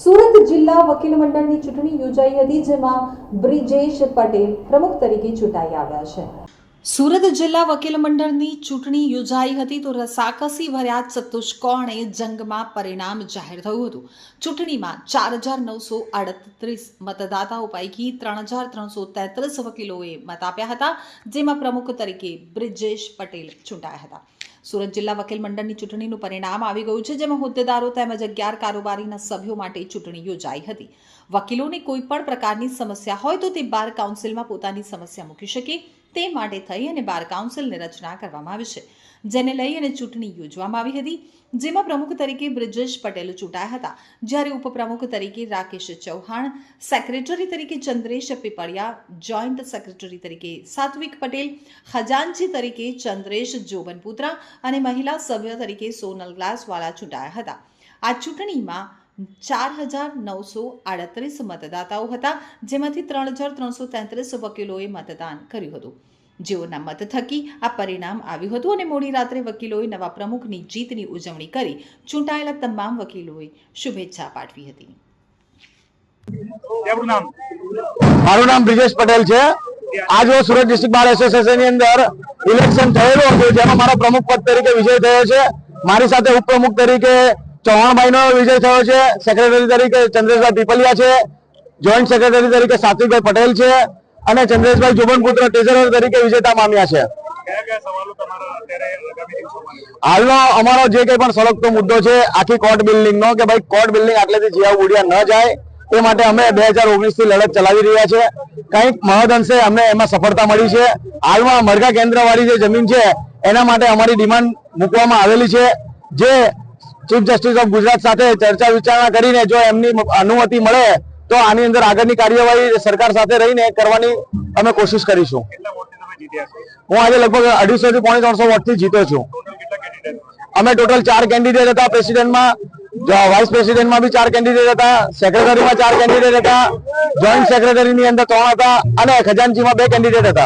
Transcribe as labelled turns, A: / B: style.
A: સુરત જિલ્લા વકીલ મંડળની ચૂંટણી યોજાઈ હતી, જેમાં બ્રિજેશ પટેલ પ્રમુખ તરીકે ચૂંટાઈ આવ્યા છે. સુરત જિલ્લા વકીલ મંડળની ચૂંટણી યોજાઈ હતી તો રસાકસી ભર્યા ચતુષ્કોણે જંગમાં પરિણામ જાહેર થયું હતું. ચૂંટણીમાં ચાર હજાર નવસો આડત્રીસ મતદાતાઓ પૈકી ત્રણ હજાર ત્રણસો તેત્રીસ વકીલોએ મત આપ્યા હતા, જેમાં પ્રમુખ તરીકે બ્રિજેશ પટેલ ચૂંટાયા હતા. સુરત જિલ્લા વકીલ મંડળની ચૂંટણીનું પરિણામ આવી ગયું છે, જેમાં હોદ્દેદારો તેમજ અગિયાર કારોબારીના સભ્યો માટે ચૂંટણી યોજાઈ હતી. વકીલોને કોઈ પણ પ્રકારની સમસ્યા હોય તો તે બાર કાઉન્સિલમાં પોતાની સમસ્યા મૂકી શકે. તે માટે થઈ અને બાર કાઉન્સિલની રચના કરવામાં આવી છે, જેને લઈ અને ચૂંટણી યોજવામાં આવી હતી, જેમાં પ્રમુખ તરીકે બ્રિજેશ પટેલ ચૂંટાયા હતા. જ્યારે ઉપપ્રમુખ તરીકે રાકેશ ચૌહાણ, સેક્રેટરી તરીકે ચંદ્રેશ પીપળિયા, જોઈન્ટ સેક્રેટરી તરીકે સાત્વિક પટેલ, ખજાનચી તરીકે ચંદ્રેશ જોબનપુત્રા અને મહિલા સભ્ય તરીકે સોનલ ગ્લાસવાલા ચૂંટાયા હતા. આ ચૂંટણીમાં ચાર હજાર નવસો આડત્રીસ મતદાતાઓ હતા જેમાંથી ત્રણ હજાર ત્રણસો તેત્રીસ વકીલોએ મતદાન કર્યું હતું. જેઓના મત થકી આ પરિણામ આવ્યું હતું અને મોડી રાત્રે વકીલોએ નવા પ્રમુખની જીતની ઉજવણી કરી ચૂંટાયેલા તમામ વકીલોએ શુભેચ્છા પાઠવી હતી.
B: મારું નામ બ્રિજેશ પટેલ છે. આજ રોજ સુરત ડિસ્ટ્રિક્ટ બાર એસોસિએશનની અંદર ઇલેક્શન થયેલું હતું જેમાં મારો પ્રમુખ પદ તરીકે વિજય થયો છે. મારી સાથે ઉપપ્રમુખ તરીકે ચૌહાણભાઈ નો વિજય થયો છે. સેક્રેટરી તરીકે ચંદ્રેશભાઈ પીપલિયા છે. જોઈન્ટ સેક્રેટરી તરીકે સાત્વિકભાઈ પટેલ છે. અને ચંદ્રેશભાઈ જોબનપુત્ર ટ્રેઝરર તરીકે વિજેતા પામ્યા છે? હાલનો અમારો જે કઈ પણ સળગતો મુદ્દો છે આખી કોર્ટ બિલ્ડિંગ નો કે ભાઈ કોર્ટ બિલ્ડિંગ આટલેથી જીયા ઉડિયા ન જાય તે માટે અમે બે હજાર ઓગણીસથી લડત ચલાવી રહ્યા છે. કંઈક મહદઅંશે અમને એમાં સફળતા મળી છે. હાલમાં મરઘા કેન્દ્રવાળી જે જમીન છે એના માટે અમારી ડિમાન્ડ મૂકવામાં આવેલી છે. જે ચીફ જસ્ટિસ ઓફ ગુજરાત સાથે ચર્ચા વિચારણા કરીને જો એમની અનુમતિ મળે તો આની અંદર આગળની કાર્યવાહી સરકાર સાથે રહીને કરવાની અમે કોશિશ કરીશું. હું આજે લગભગ અઢીસો થી પોણી ત્રણસો વોટથી જીતો છું. અમે ટોટલ ચાર કેન્ડિડેટ હતા પ્રેસિડેન્ટમાં વાઇસ પ્રેસિડેન્ટમાં બી ચાર કેન્ડિડેટ હતા સેક્રેટરીમાં ચાર કેન્ડિડેટ હતા જોઈન્ટ સેક્રેટરીની અંદર ત્રણ હતા અને ખજાનચીમાં બે કેન્ડિડેટ હતા.